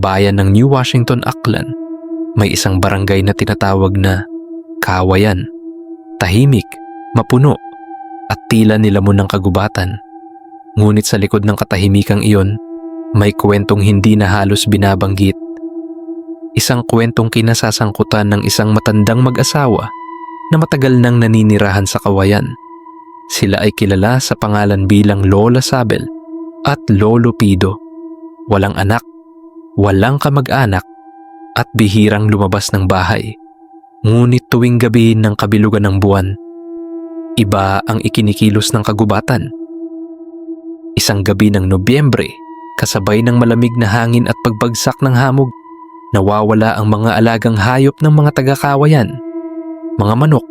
bayan ng New Washington, Aklan, may isang barangay na tinatawag na Kawayan. Tahimik, mapuno, at tila nilamon ng kagubatan. Ngunit sa likod ng katahimikang iyon, may kwentong hindi na halos binabanggit. Isang kwentong kinasasangkutan ng isang matandang mag-asawa na matagal nang naninirahan sa kawayan. Sila ay kilala sa pangalan bilang Lola Sabel at Lolo Pido. Walang anak, walang kamag-anak, at bihirang lumabas ng bahay. Ngunit tuwing gabi ng kabilugan ng buwan, iba ang ikinikilos ng kagubatan. Isang gabi ng Nobyembre, kasabay ng malamig na hangin at pagbagsak ng hamog, nawawala ang mga alagang hayop ng mga taga-kawayan. Mga manok,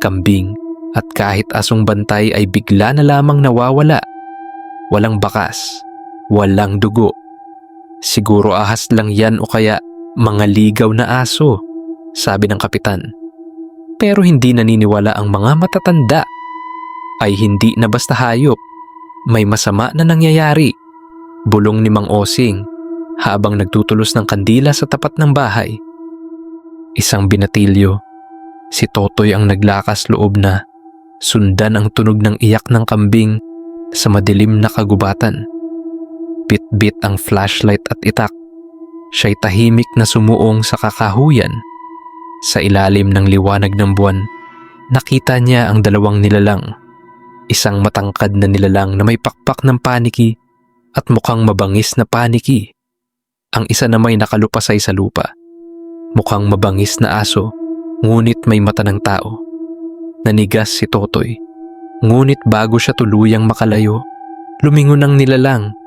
kambing, at kahit asong bantay ay bigla na lamang nawawala. Walang bakas, walang dugo. Siguro ahas lang yan o kaya mga ligaw na aso, sabi ng kapitan. Pero hindi naniniwala ang mga matatanda. Ay hindi na basta hayop. May masama na nangyayari. Bulong ni Mang Osing habang nagtutulos ng kandila sa tapat ng bahay. Isang binatilyo. Si Totoy ang naglakas loob na sundan ang tunog ng iyak ng kambing sa madilim na kagubatan. Bit-bit ang flashlight at itak. Siya'y tahimik na sumuong sa kakahuyan. Sa ilalim ng liwanag ng buwan, nakita niya ang dalawang nilalang. Isang matangkad na nilalang na may pakpak ng paniki at mukhang mabangis na paniki. Ang isa na may nakalupasay sa lupa. Mukhang mabangis na aso, ngunit may mata ng tao. Nanigas si Totoy. Ngunit bago siya tuluyang makalayo, lumingon ang nilalang.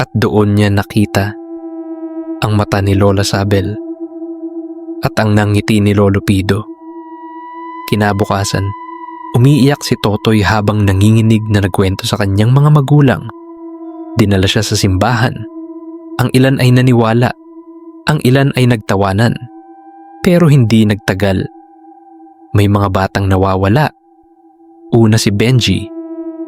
At doon niya nakita ang mata ni Lola Sabel at ang nangiti ni Lolo Pido. Kinabukasan, umiiyak si Totoy habang nanginginig na nagkwento sa kanyang mga magulang. Dinala siya sa simbahan. Ang ilan ay naniwala, ang ilan ay nagtawanan. Pero hindi nagtagal. May mga batang nawawala. Una si Benji,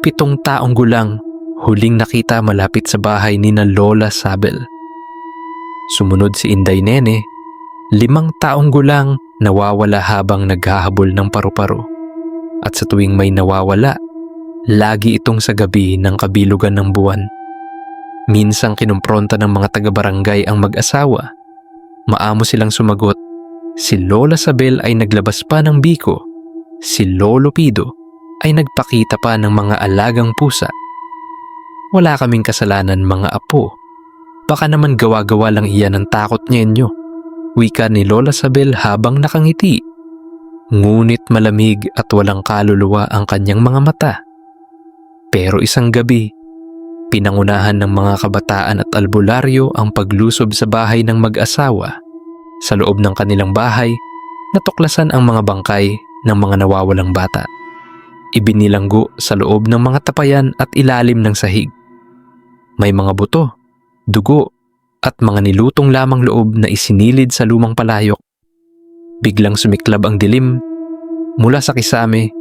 pitong taong gulang, huling nakita malapit sa bahay ni na Lola Sabel. Sumunod si Inday Nene, limang taong gulang nawawala habang naghahabol ng paru-paro. At sa tuwing may nawawala, lagi itong sa gabi ng kabilugan ng buwan. Minsang kinumpronta ng mga taga-barangay ang mag-asawa. Maamo silang sumagot. Si Lola Sabel ay naglabas pa ng biko. Si Lolo Pido ay nagpakita pa ng mga alagang pusa. Wala kaming kasalanan mga apo. Baka naman gawa-gawa lang iyan ng takot niyenyo. Wika ni Lola Sabel habang nakangiti. Ngunit malamig at walang kaluluwa ang kanyang mga mata. Pero isang gabi, pinangunahan ng mga kabataan at albularyo ang paglusob sa bahay ng mag-asawa. Sa loob ng kanilang bahay, natuklasan ang mga bangkay ng mga nawawalang bata. Ibinilanggo sa loob ng mga tapayan at ilalim ng sahig. May mga buto, dugo, at mga nilutong lamang loob na isinilid sa lumang palayok. Biglang sumiklab ang dilim. Mula sa kisame,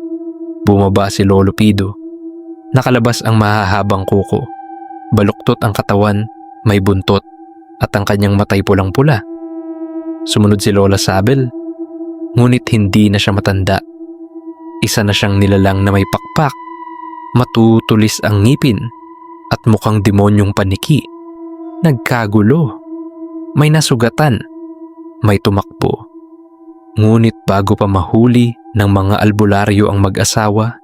bumaba si Lolo Pido. Nakalabas ang mahahabang kuko. Baluktot ang katawan, may buntot, at ang kanyang matay pulang-pula. Sumunod si Lola Sabel. Ngunit hindi na siya matanda. Isa na siyang nilalang na may pakpak. Matutulis ang ngipin at mukhang demonyong paniki. Nagkagulo. May nasugatan. May tumakbo. Ngunit bago pa mahuli ng mga albularyo ang mag-asawa,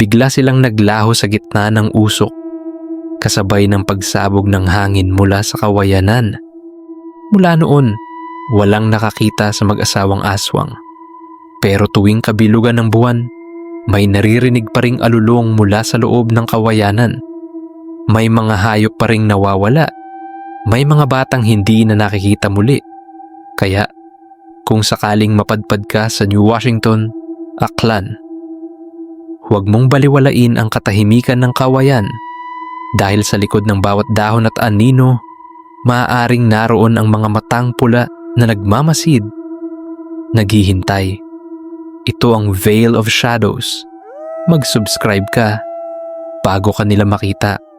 bigla silang naglaho sa gitna ng usok kasabay ng pagsabog ng hangin mula sa kawayanan. Mula noon, walang nakakita sa mag-asawang aswang. Pero tuwing kabilugan ng buwan, may naririnig pa ring alulong mula sa loob ng kawayanan. May mga hayop pa ring nawawala. May mga batang hindi na nakikita muli. Kaya, kung sakaling mapadpad ka sa New Washington, Aklan, huwag mong baliwalain ang katahimikan ng kawayan dahil sa likod ng bawat dahon at anino, maaaring naroon ang mga matang pula na nagmamasid, naghihintay. Ito ang Veil of Shadows. Mag-subscribe ka bago ka nila makita.